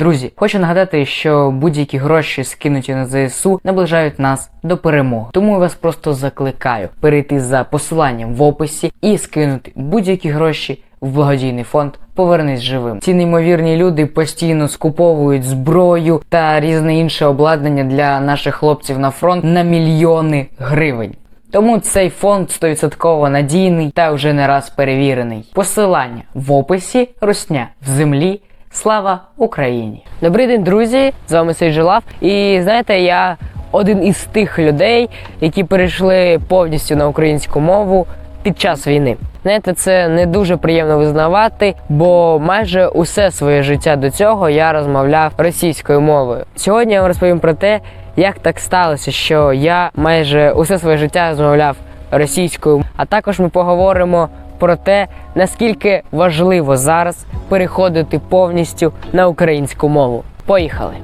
Друзі, хочу нагадати, що будь-які гроші, скинуті на ЗСУ, наближають нас до перемоги. Тому я вас просто закликаю перейти за посиланням в описі і скинути будь-які гроші в благодійний фонд Повернись живим. Ці неймовірні люди постійно скуповують зброю та різне інше обладнання для наших хлопців на фронт на мільйони гривень. Тому цей фонд 100% надійний та вже не раз перевірений. Посилання в описі, русня в землі. Слава Україні! Добрий день, друзі! З вами Сейджі Лав. І знаєте, я один із тих людей, які перейшли повністю на українську мову під час війни. Знаєте, це не дуже приємно визнавати, бо майже усе своє життя до цього я розмовляв російською мовою. Сьогодні я вам розповім про те, як так сталося, що я майже усе своє життя розмовляв російською. А також ми поговоримо про те, наскільки важливо зараз переходити повністю на українську мову. Поїхали!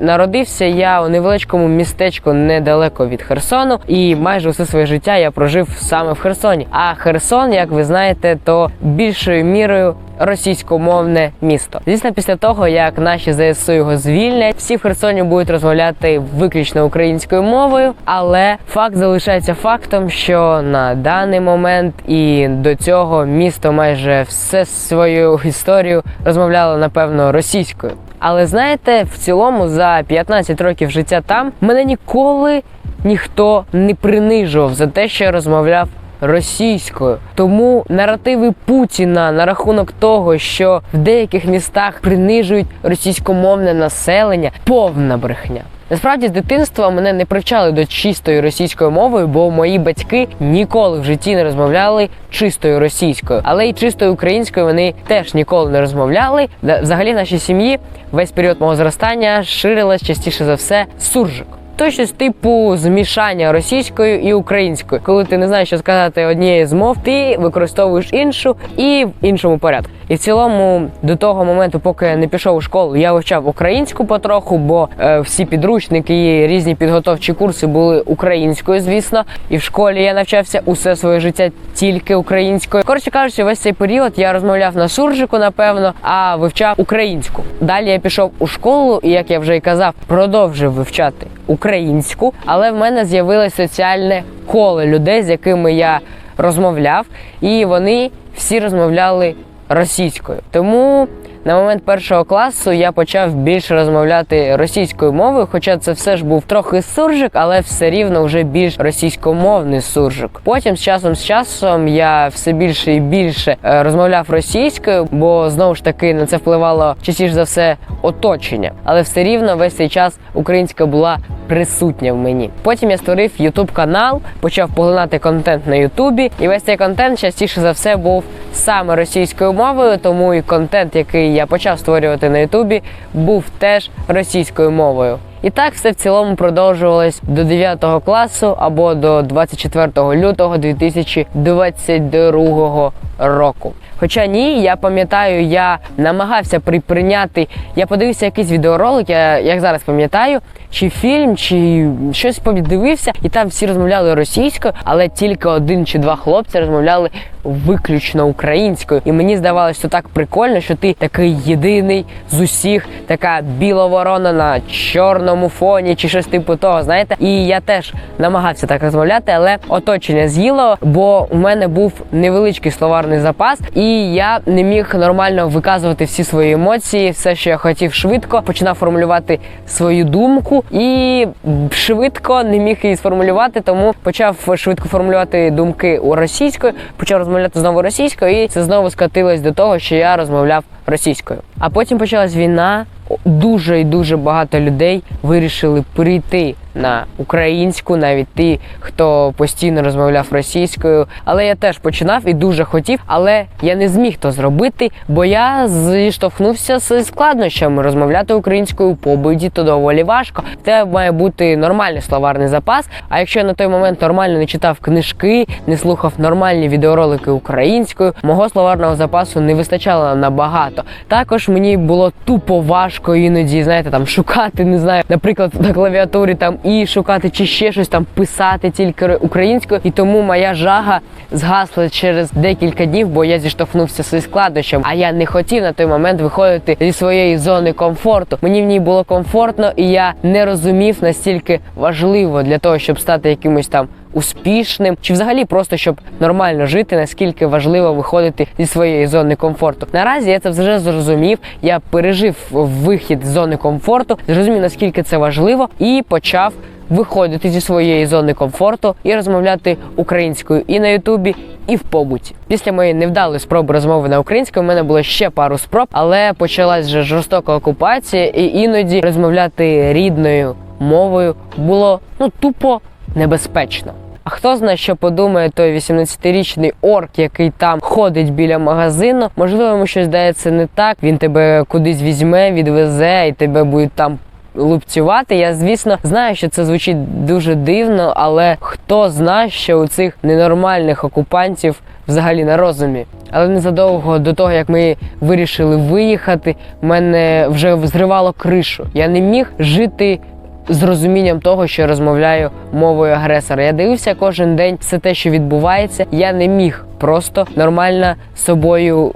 Народився я у невеличкому містечку недалеко від Херсону, і майже усе своє життя я прожив саме в Херсоні. А Херсон, як ви знаєте, то більшою мірою російськомовне місто. Звісно, після того як наші ЗСУ його звільнять, всі в Херсоні будуть розмовляти виключно українською мовою, але факт залишається фактом, що на даний момент і до цього місто майже все свою історію розмовляло напевно російською. Але знаєте, в цілому за 15 років життя там мене ніколи ніхто не принижував за те, що я розмовляв російською. Тому наративи Путіна на рахунок того, що в деяких містах принижують російськомовне населення, повна брехня. Насправді з дитинства мене не привчали до чистої російської мови, бо мої батьки ніколи в житті не розмовляли чистою російською, але й чистою українською вони теж ніколи не розмовляли. Взагалі в нашій сім'ї весь період мого зростання ширилась частіше за все суржик. То щось типу змішання російською і українською. Коли ти не знаєш, що сказати однієї з мов, ти використовуєш іншу і в іншому порядку. І в цілому, до того моменту, поки я не пішов у школу, я вивчав українську потроху, бо е, всі підручники і різні підготовчі курси були українською, звісно. І в школі я навчався усе своє життя тільки українською. Коротше кажучи, весь цей період я розмовляв на суржику, напевно, а вивчав українську. Далі я пішов у школу, і як я вже і казав, продовжив вивчати українську, але в мене з'явилось соціальне коло людей, з якими я розмовляв, і вони всі розмовляли російською. Тому на момент першого класу я почав більше розмовляти російською мовою, хоча це все ж був трохи суржик, але все рівно вже більш російськомовний суржик. Потім з часом з часом я все більше і більше е, розмовляв російською, бо знову ж таки на це впливало частіше за все оточення. Але все рівно весь цей час українська була присутня в мені. Потім я створив YouTube канал, почав поглинати контент на Ютубі, і весь цей контент частіше за все був саме російською мовою, тому і контент, який я почав створювати на Ютубі, був теж російською мовою. І так все в цілому продовжувалось до 9 класу або до 24 лютого 2022 року. Хоча ні, я пам'ятаю, я намагався приприйняти. Я подивився якийсь відеоролик, я як зараз пам'ятаю, чи фільм, чи щось подивився, і там всі розмовляли російською, але тільки один чи два хлопці розмовляли виключно українською. І мені здавалося, що так прикольно, що ти такий єдиний з усіх, така біла ворона на чорному фоні, чи щось типу того, знаєте. І я теж намагався так розмовляти, але оточення з'їло, бо у мене був невеличкий словарний запас, і я не міг нормально виказувати всі свої емоції, все, що я хотів швидко, починав формулювати свою думку і швидко не міг її сформулювати, тому почав швидко формулювати думки у російською, почав розмовляти знову російською, і це знову скотилось до того, що я розмовляв російською. А потім почалась війна. Дуже і дуже багато людей вирішили перейти на українську, навіть ті, хто постійно розмовляв російською. Але я теж починав і дуже хотів, але я не зміг то зробити, бо я зіштовхнувся з складнощами. Розмовляти українською у побуді то доволі важко. Це має бути нормальний словарний запас. А якщо я на той момент нормально не читав книжки, не слухав нормальні відеоролики українською, мого словарного запасу не вистачало набагато. Також мені було тупо важко іноді, знаєте, там шукати, не знаю, наприклад, на клавіатурі там і шукати чи ще щось там писати тільки українською. І тому моя жага згасла через декілька днів, бо я зіштовхнувся зі складнощем. А я не хотів на той момент виходити зі своєї зони комфорту. Мені в ній було комфортно, і я не розумів настільки важливо для того, щоб стати якимось там успішним, чи взагалі просто щоб нормально жити, наскільки важливо виходити зі своєї зони комфорту. Наразі я це вже зрозумів. Я пережив вихід з зони комфорту, зрозумів наскільки це важливо, і почав. Виходити зі своєї зони комфорту і розмовляти українською і на Ютубі, і в побуті. Після моєї невдалої спроби розмови на українській у мене було ще пару спроб, але почалась вже жорстока окупація, і іноді розмовляти рідною мовою було ну тупо небезпечно. А хто знає, що подумає той 18-річний орк, який там ходить біля магазину? Можливо, йому щось здається не так. Він тебе кудись візьме, відвезе і тебе будуть там. Лупцювати, я звісно знаю, що це звучить дуже дивно, але хто знає, що у цих ненормальних окупантів взагалі на розумі. Але незадовго до того, як ми вирішили виїхати, мене вже зривало кришу. Я не міг жити з розумінням того, що розмовляю мовою агресора. Я дивився кожен день все те, що відбувається. Я не міг просто нормально собою.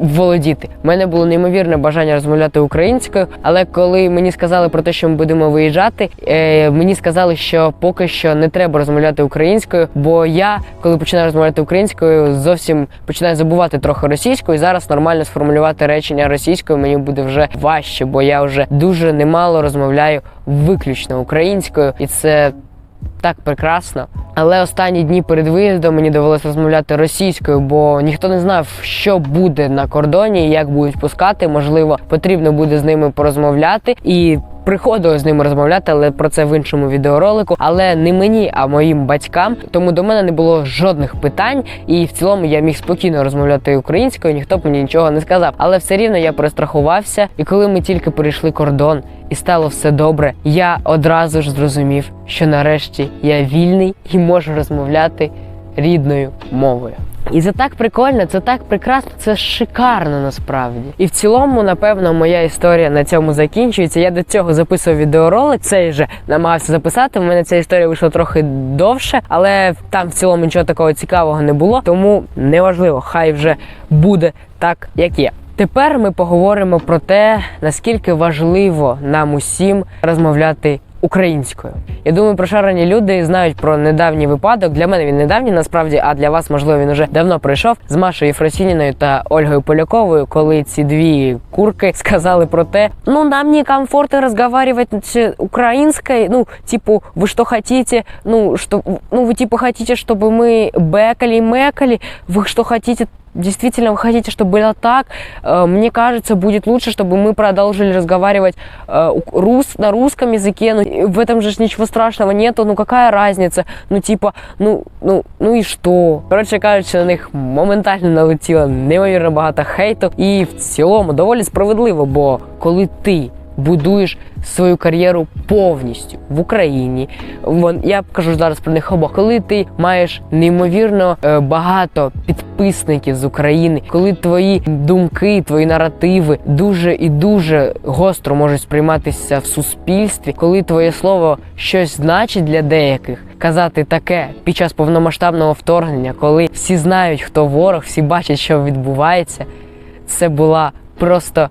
Володіти У мене було неймовірне бажання розмовляти українською, але коли мені сказали про те, що ми будемо виїжджати, е, мені сказали, що поки що не треба розмовляти українською, бо я, коли починаю розмовляти українською, зовсім починаю забувати трохи російською. І зараз нормально сформулювати речення російською мені буде вже важче, бо я вже дуже немало розмовляю виключно українською, і це так прекрасно. Але останні дні перед виїздом мені довелося розмовляти російською, бо ніхто не знав, що буде на кордоні, як будуть пускати. Можливо, потрібно буде з ними порозмовляти і. Приходилось з ними розмовляти, але про це в іншому відеоролику. Але не мені, а моїм батькам. Тому до мене не було жодних питань, і в цілому я міг спокійно розмовляти українською, ніхто б мені нічого не сказав. Але все рівно я перестрахувався. І коли ми тільки перейшли кордон і стало все добре, я одразу ж зрозумів, що нарешті я вільний і можу розмовляти рідною мовою. І це так прикольно, це так прекрасно, це шикарно насправді. І в цілому, напевно, моя історія на цьому закінчується. Я до цього записував відеоролик, цей же намагався записати. У мене ця історія вийшла трохи довше, але там в цілому нічого такого цікавого не було. Тому неважливо, хай вже буде так, як є. Тепер ми поговоримо про те, наскільки важливо нам усім розмовляти українською. Я думаю, прошарені люди знають про недавній випадок. Для мене він недавній, насправді, а для вас, можливо, він уже давно пройшов з Машою Фросініною та Ольгою Поляковою, коли ці дві курки сказали про те, ну нам не комфортно розговаривати українською. Ну, типу, ви що хотите? Ну що ну ви типу хотите, щоб ми бекали, мекали? Ви що хотите? действительно вы хотите, чтобы было так, э, мне кажется, будет лучше, чтобы мы продолжили разговаривать э, рус, на русском языке. Ну, в этом же ничего страшного нету. Ну какая разница? Ну, типа, ну, ну, ну і що? Коротше кажучи, на них моментально налетіло неймовірно багато хейту. І в цілому доволі справедливо, бо коли ти будуєш свою кар'єру повністю в Україні. Вон я кажу зараз про них обох. Коли ти маєш неймовірно е, багато підписників з України, коли твої думки, твої наративи дуже і дуже гостро можуть сприйматися в суспільстві, коли твоє слово щось значить для деяких, казати таке під час повномасштабного вторгнення, коли всі знають, хто ворог, всі бачать, що відбувається, це була просто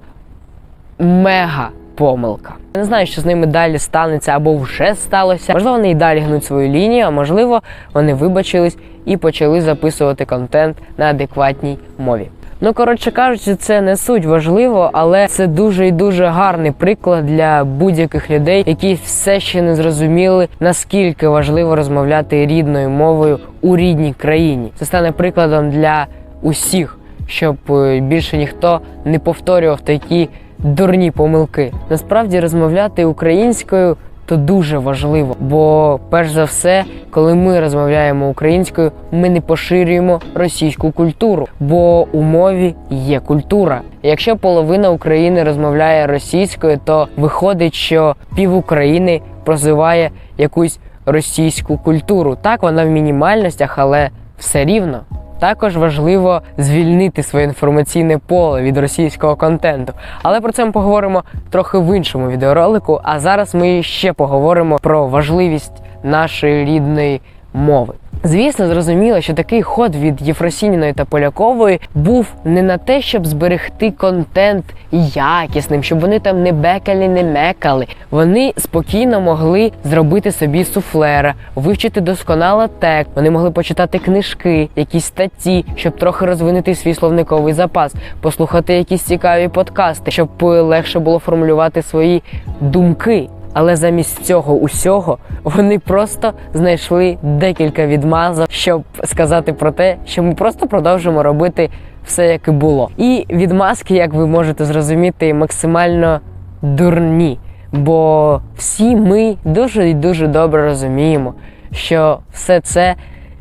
мега помилка. Я не знаю, що з ними далі станеться або вже сталося. Можливо, вони і далі гнуть свою лінію, а можливо, вони вибачились і почали записувати контент на адекватній мові. Ну, коротше кажучи, це не суть важливо, але це дуже і дуже гарний приклад для будь-яких людей, які все ще не зрозуміли, наскільки важливо розмовляти рідною мовою у рідній країні. Це стане прикладом для усіх, щоб е, більше ніхто не повторював такі дурні помилки. Насправді розмовляти українською то дуже важливо, бо перш за все, коли ми розмовляємо українською, ми не поширюємо російську культуру, бо у мові є культура. Якщо половина України розмовляє російською, то виходить, що пів України прозиває якусь російську культуру. Так, вона в мінімальностях, але все рівно. Також важливо звільнити своє інформаційне поле від російського контенту. Але про це ми поговоримо трохи в іншому відеоролику. А зараз ми ще поговоримо про важливість нашої рідної мови. Звісно, зрозуміло, що такий ход від Єфросініної та Полякової був не на те, щоб зберегти контент якісним, щоб вони там не бекали, не мекали. Вони спокійно могли зробити собі суфлера, вивчити досконало текст. Вони могли почитати книжки, якісь статті, щоб трохи розвинути свій словниковий запас, послухати якісь цікаві подкасти, щоб легше було формулювати свої думки. Але замість цього усього вони просто знайшли декілька відмазок, щоб сказати про те, що ми просто продовжимо робити все, як і було. І відмазки, як ви можете зрозуміти, максимально дурні. Бо всі ми дуже і дуже добре розуміємо, що все це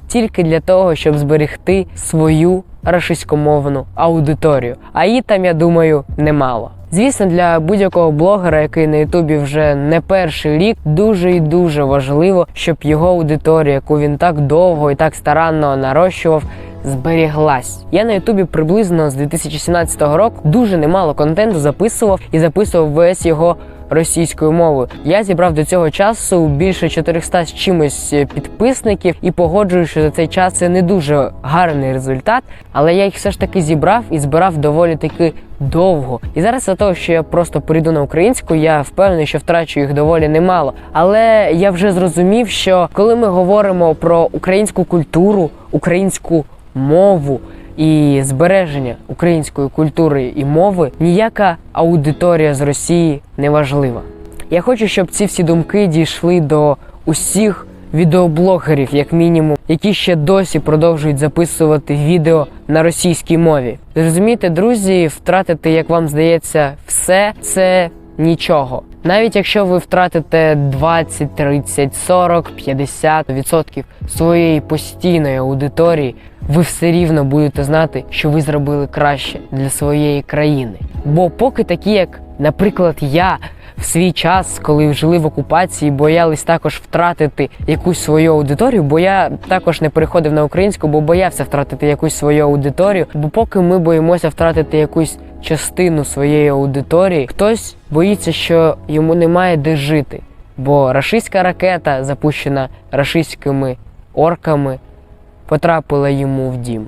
тільки для того, щоб зберегти свою рашиськомовну аудиторію. А її там, я думаю, немало. Звісно, для будь-якого блогера, який на Ютубі вже не перший рік, дуже і дуже важливо, щоб його аудиторія, яку він так довго і так старанно нарощував, зберіглась. Я на Ютубі приблизно з 2017 року дуже немало контенту записував і записував весь його російською мовою. Я зібрав до цього часу більше 400 з чимось е, підписників і погоджую, що за цей час це не дуже гарний результат, але я їх все ж таки зібрав і збирав доволі таки довго. І зараз за того, що я просто перейду на українську, я впевнений, що втрачу їх доволі немало. Але я вже зрозумів, що коли ми говоримо про українську культуру, українську мову і збереження української культури і мови, ніяка аудиторія з Росії не важлива. Я хочу, щоб ці всі думки дійшли до усіх відеоблогерів, як мінімум, які ще досі продовжують записувати відео на російській мові. Зрозумійте, друзі, втратити, як вам здається, все це нічого. Навіть якщо ви втратите 20, 30, 40, 50 відсотків своєї постійної аудиторії, ви все рівно будете знати, що ви зробили краще для своєї країни. Бо поки такі, як, наприклад, я в свій час, коли жили в окупації, боялись також втратити якусь свою аудиторію, бо я також не переходив на українську, бо боявся втратити якусь свою аудиторію. Бо поки ми боїмося втратити якусь частину своєї аудиторії, хтось боїться, що йому немає де жити. Бо рашистська ракета, запущена рашистськими орками, потрапила йому в дім.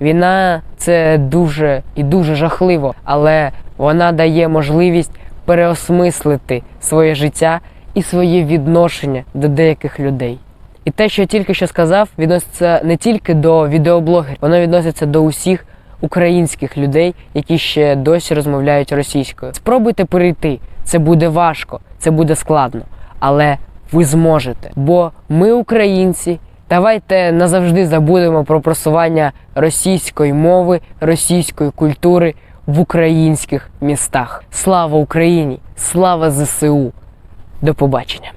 Війна це дуже і дуже жахливо, але вона дає можливість переосмислити своє життя і своє відношення до деяких людей. І те, що я тільки що сказав, відноситься не тільки до відеоблогерів, воно відноситься до усіх українських людей, які ще досі розмовляють російською. Спробуйте перейти. Це буде важко, це буде складно, але ви зможете. Бо ми українці. Давайте назавжди забудемо про просування російської мови, російської культури в українських містах. Слава Україні! Слава ЗСУ! До побачення!